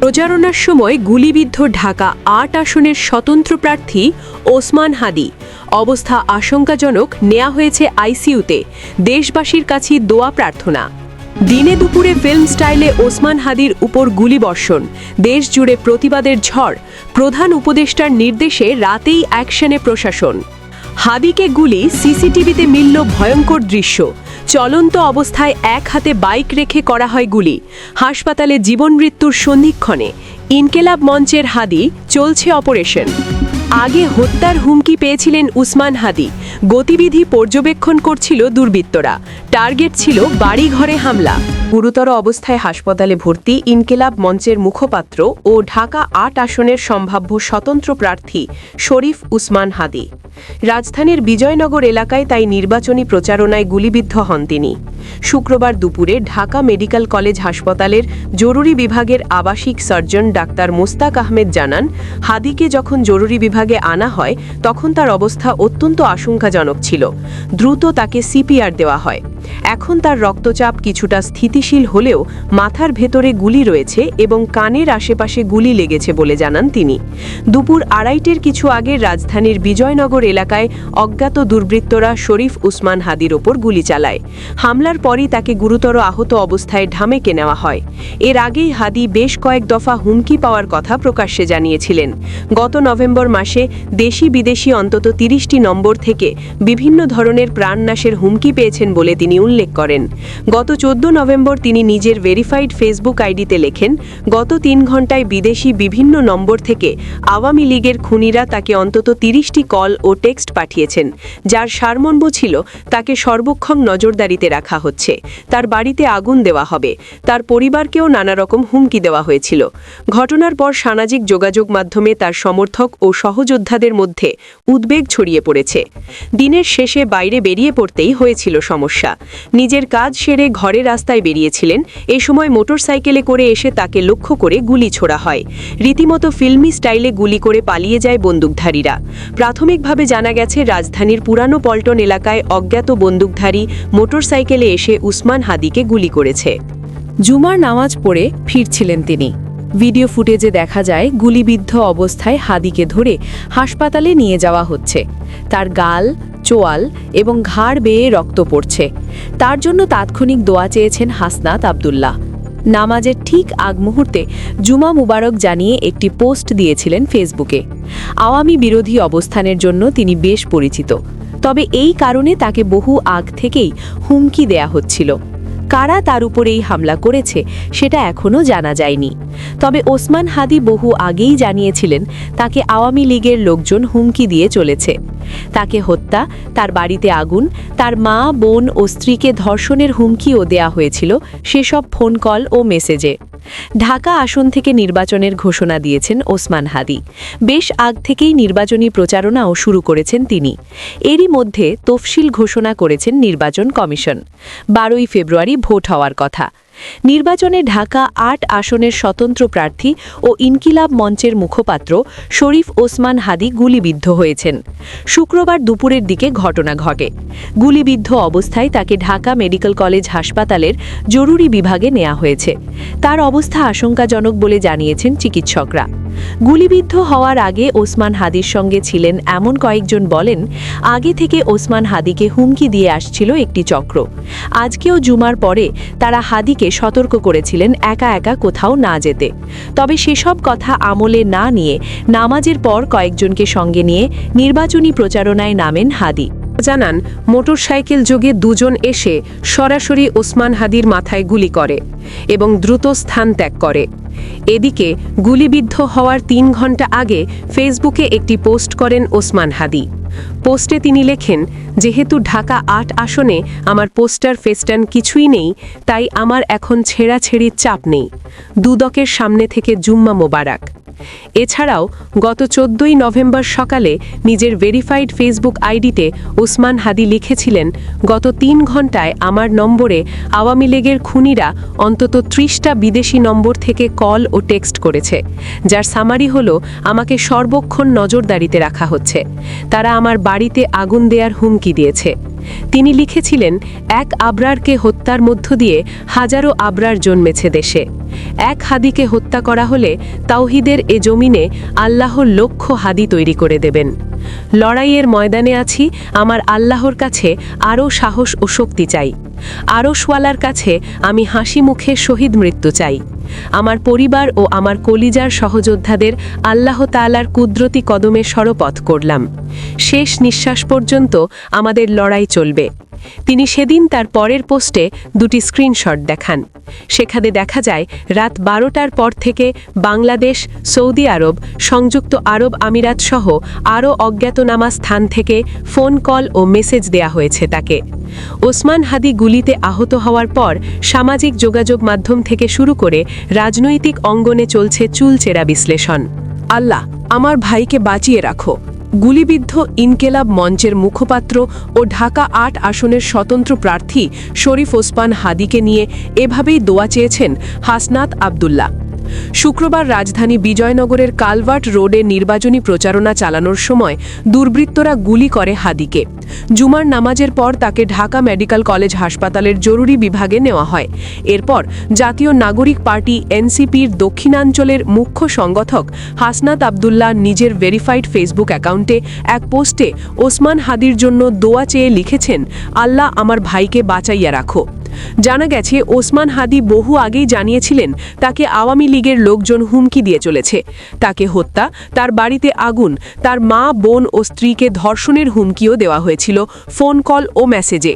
প্রচারণার সময় গুলিবিদ্ধ ঢাকা আট আসনের স্বতন্ত্র প্রার্থী ওসমান হাদি। অবস্থা আশঙ্কাজনক নেওয়া হয়েছে আইসিইউতে। দেশবাসীর কাছে দোয়া প্রার্থনা। দিনে দুপুরে ফিল্ম স্টাইলে ওসমান হাদির উপর গুলিবর্ষণ দেশ জুড়ে প্রতিবাদের ঝড়, প্রধান উপদেষ্টার নির্দেশে রাতেই অ্যাকশনে প্রশাসন। হাদিকে গুলি সিসিটিভিতে মিলল ভয়ঙ্কর দৃশ্য চলন্ত অবস্থায় এক হাতে বাইক রেখে করা হয় গুলি। হাসপাতালে জীবন মৃত্যুর সন্ধিক্ষণে ইনকেলাব মঞ্চের হাদি চলছে অপারেশন। আগে হত্যার হুমকি পেয়েছিলেন উসমান হাদি। গতিবিধি পর্যবেক্ষণ করছিল দুর্বৃত্তরা। টার্গেট ছিল বাড়িঘরে হামলা। গুরুতর অবস্থায় হাসপাতালে ভর্তি ইনকেলাব মঞ্চের মুখপাত্র ও ঢাকা আট আসনের সম্ভাব্য স্বতন্ত্র প্রার্থী শরীফ উসমান হাদি। রাজধানীর বিজয়নগর এলাকায় তাই নির্বাচনী প্রচারণায় গুলিবিদ্ধ হন তিনি। শুক্রবার দুপুরে ঢাকা মেডিকেল কলেজ হাসপাতালের জরুরি বিভাগের আবাসিক সার্জন ডাক্তার মোস্তাক আহমেদ জানান, হাদিকে যখন জরুরি বিভাগে আনা হয়, তখন তার অবস্থা অত্যন্ত আশঙ্কাজনক ছিল। দ্রুত তাকে সিপিআর দেওয়া হয়। এখন তার রক্তচাপ কিছুটা স্থিতিশীল হলেও মাথার ভেতরে গুলি রয়েছে এবং কানের আশেপাশে গুলি লেগেছে বলে জানান তিনি। দুপুর আড়াইটের কিছু আগে রাজধানীর বিজয়নগর এলাকায় অজ্ঞাত দুর্বৃত্তরা শরীফ উসমান হাদির ওপর গুলি চালায়। হামলার পরই তাকে গুরুতর আহত অবস্থায় ঢামেকে নেওয়া হয়। এর আগেই হাদি বেশ কয়েক দফা হুমকি পাওয়ার কথা প্রকাশ্যে জানিয়েছিলেন। গত নভেম্বর মাসে দেশি বিদেশি অন্তত তিরিশটি নম্বর থেকে বিভিন্ন ধরনের প্রাণনাশের হুমকি পেয়েছেন বলে তিনি উল্লেখ করেন। গত চোদ্দ নভেম্বর তিনি নিজের ভেরিফাইড ফেসবুক আইডিতে লেখেন, গত তিন ঘন্টায় বিদেশি বিভিন্ন নম্বর থেকে আওয়ামী লীগের খুনিরা তাকে অন্তত তিরিশটি কল ও টেক্সট পাঠিয়েছেন, যার সারমর্ম ছিল তাকে সর্বক্ষণ নজরদারিতে রাখা হচ্ছে। তার বাড়িতে আগুন দেওয়া হবে। তার পরিবারকেও নানা রকম হুমকি দেওয়া হয়েছিল। ঘটনার পর সামাজিক যোগাযোগ মাধ্যমে তার সমর্থক ও সহযোদ্ধাদের মধ্যে উদ্বেগ ছড়িয়ে পড়েছে। দিনের শেষে বাইরে বেরিয়ে পড়তেই হয়েছিল সমস্যা। নিজের কাজ সেরে ঘরে রাস্তায় বেরিয়েছিলেন। এ সময় মোটরসাইকেলে করে এসে তাকে লক্ষ্য করে গুলি ছোড়া হয়। রীতিমতো ফিল্মি স্টাইলে গুলি করে পালিয়ে যায় বন্দুকধারীরা। প্রাথমিকভাবে জানা গেছে, রাজধানীর পুরানো পল্টন এলাকায় অজ্ঞাত বন্দুকধারী মোটরসাইকেলে এসে উসমান হাদিকে গুলি করেছে। জুমার নামাজ পড়ে ফিরছিলেন তিনি। ভিডিও ফুটেজে দেখা যায়, গুলিবিদ্ধ অবস্থায় হাদিকে ধরে হাসপাতালে নিয়ে যাওয়া হচ্ছে। তার গাল, চোয়াল এবং ঘাড় বেয়ে রক্ত পড়ছে। তার জন্য তাৎক্ষণিক দোয়া চেয়েছেন হাসনাত আবদুল্লাহ। নামাজের ঠিক আগ মুহূর্তে জুমা মুবারক জানিয়ে একটি পোস্ট দিয়েছিলেন ফেসবুকে। আওয়ামী বিরোধী অবস্থানের জন্য তিনি বেশ পরিচিত। তবে এই কারণে তাকে বহু আগ থেকেই হুমকি দেয়া হচ্ছিল। কারা তার উপর এই হামলা করেছে, সেটা এখনও জানা যায়নি। তবে ওসমান হাদি বহু আগেই জানিয়েছিলেন, তাকে আওয়ামী লীগের লোকজন হুমকি দিয়ে চলেছে। তাকে হত্যা, তার বাড়িতে আগুন, তার মা, বোন ও স্ত্রীকে ধর্ষণের হুমকিও দেয়া হয়েছিল সেসব ফোন কল ও মেসেজে ঢাকা আসন থেকে নির্বাচনের ঘোষণা দিয়েছেন ওসমান হাদি। বেশ আগ থেকেই নির্বাচনী প্রচারণাও শুরু করেছেন তিনি। এরই মধ্যে তফসিল ঘোষণা করেছেন নির্বাচন কমিশন। বারোই ফেব্রুয়ারি ভোট হওয়ার কথা। নির্বাচনে ঢাকা আট আসনের স্বতন্ত্র প্রার্থী ও ইনকিলাব মঞ্চের মুখপাত্র শরীফ ওসমান হাদি গুলিবিদ্ধ হয়েছেন। শুক্রবার দুপুরের দিকে ঘটনা ঘটে। গুলিবিদ্ধ অবস্থায় তাকে ঢাকা মেডিকেল কলেজ হাসপাতালের জরুরি বিভাগে নেওয়া হয়েছে। তার অবস্থা আশঙ্কাজনক বলে জানিয়েছেন চিকিৎসকরা। গুলিবিদ্ধ হওয়ার আগে ওসমান হাদির সঙ্গে ছিলেন এমন কয়েকজন বলেন, আগে থেকে ওসমান হাদিকে হুমকি দিয়ে আসছিল একটি চক্র। আজকেও জুমার পরে তারা হাদিকে সতর্ক করেছিলেন একা একা কোথাও না যেতে। তবে সেসব কথা আমলে না নিয়ে নামাজের পর কয়েকজনকে সঙ্গে নিয়ে নির্বাচনী প্রচারণায় নামেন হাদি। জানান, মোটরসাইকেল যোগে দুজন এসে সরাসরি ওসমান হাদির মাথায় গুলি করে। এবং দ্রুত স্থান ত্যাগ করে। এদিকে, গুলিবিদ্ধ হওয়ার তিন ঘণ্টা আগে ফেসবুকে একটি পোস্ট করেন ওসমান হাদি। পোস্টে তিনি লেখেন, যেহেতু ঢাকা আট আসনে আমার পোস্টার ফেস্টান কিছুই নেই, তাই আমার এখন ছেঁড়াছেড়ির চাপ নেই। দুদকের সামনে থেকে জুম্মা মোবারক। এছাড়াও, গত চোদ্দই নভেম্বর সকালে নিজের ভেরিফাইড ফেসবুক আইডিতে ওসমান হাদি লিখেছিলেন, গত তিন ঘন্টায় আমার নম্বরে আওয়ামী লীগের খুনিরা অন্তত ত্রিশটা বিদেশি নম্বর থেকে কল ও টেক্সট করেছে, যার সামারি হল আমাকে সর্বক্ষণ নজরদারিতে রাখা হচ্ছে। তারা আমার বাড়িতে আগুন দেয়ার হুমকি দিয়েছে। তিনি লিখেছিলেন, এক আবরারকে হত্যার মধ্য দিয়ে হাজারো আবরার জন্মেছে দেশে। এক হাদিকে হত্যা করা হলে তাওহিদের এ জমিনে আল্লাহর লক্ষ হাদি তৈরি করে দেবেন। লড়াইয়ের ময়দানে আছি, আমার আল্লাহর কাছে আরও সাহস ও শক্তি চাই। আরশওয়ালার কাছে আমি হাসি মুখে শহীদ মৃত্যু চাই। আমার পরিবার ও আমার কলিজার সহযোদ্ধাদের আল্লাহ তালার কুদরতি কদমে সরপথ করলাম। শেষ নিঃশ্বাস পর্যন্ত আমাদের লড়াই চলবে। তিনি সেদিন তার পরের পোস্টে দুটি স্ক্রিনশট দেখান। সেখানে দেখা যায়, রাত বারোটার পর থেকে বাংলাদেশ, সৌদি আরব, সংযুক্ত আরব আমিরাত সহ আরও অজ্ঞাতনামা স্থান থেকে ফোন কল ও মেসেজ দেয়া হয়েছে তাকে। ওসমান হাদি গুলিতে আহত হওয়ার পর সামাজিক যোগাযোগ মাধ্যম থেকে শুরু করে রাজনৈতিক অঙ্গনে চলছে চুলচেরা বিশ্লেষণ। আল্লাহ, আমার ভাইকে বাঁচিয়ে রাখো। গুলিবিদ্ধ ইনকেলাব মঞ্চের মুখপাত্র ও ঢাকা আট আসনের স্বতন্ত্র প্রার্থী শরীফ ওসমান হাদিকে নিয়ে এভাবেই দোয়া চেয়েছেন হাসনাত আবদুল্লাহ। শুক্রবার রাজধানী বিজয়নগরের কালভার্ট রোডে নির্বাচনী প্রচারণা চালানোর সময় দুর্বৃত্তরা গুলি করে হাদিকে। জুমার নামাজের পর তাকে ঢাকা মেডিকেল কলেজ হাসপাতালের জরুরি বিভাগে নেওয়া হয়। এরপর জাতীয় নাগরিক পার্টি এনসিপির দক্ষিণাঞ্চলের মুখ্য সংগঠক হাসনাত আবদুল্লাহ নিজের ভেরিফাইড ফেসবুক অ্যাকাউন্টে এক পোস্টে, ওসমান হাদির জন্য দোয়া চেয়ে লিখেছেন, আল্লাহ আমার ভাইকে বাঁচাইয়া রাখো। জানা গেছে, ওসমান হাদি বহু আগেই জানিয়েছিলেন তাকে আওয়ামী লীগের লোকজন হুমকি দিয়ে চলেছে। তাকে হত্যা, তার বাড়িতে আগুন, তার মা, বোন ও স্ত্রীকে ধর্ষণের হুমকিও দেওয়া হয়েছিল ফোন কল ও মেসেজে।